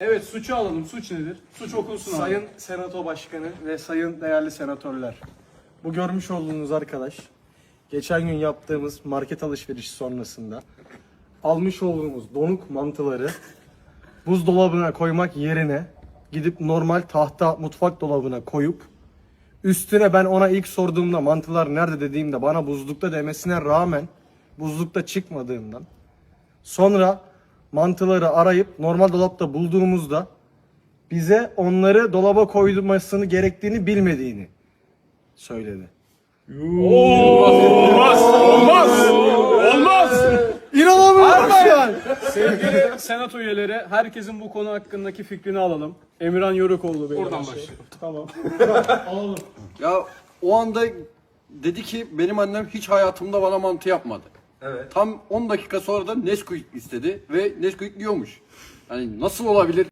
Evet suçu alalım. Suç nedir? Suç okunsun abi. Sayın Senato Başkanı ve sayın değerli senatörler. Bu görmüş olduğunuz arkadaş geçen gün yaptığımız market alışverişi sonrasında almış olduğumuz donuk mantıları buzdolabına koymak yerine gidip normal tahta mutfak dolabına koyup üstüne ben ona ilk sorduğumda mantılar nerede dediğimde bana buzlukta demesine rağmen buzlukta çıkmadığından sonra mantıları arayıp normal dolapta bulduğumuzda bize onları dolaba koymasını gerektiğini bilmediğini söyledi. Olmaz! Olmaz! Olmaz! İnanamıyorum an. Sevgili senato üyeleri herkesin bu konu hakkındaki fikrini alalım. Emirhan Yörükoğlu Bey. Oradan başlayalım. Tamam. Ya o anda dedi ki benim annem hiç hayatımda bana mantı yapmadı. Evet. Tam 10 dakika sonra da Nesquik istedi ve Nesquik yiyormuş. Yani nasıl olabilir?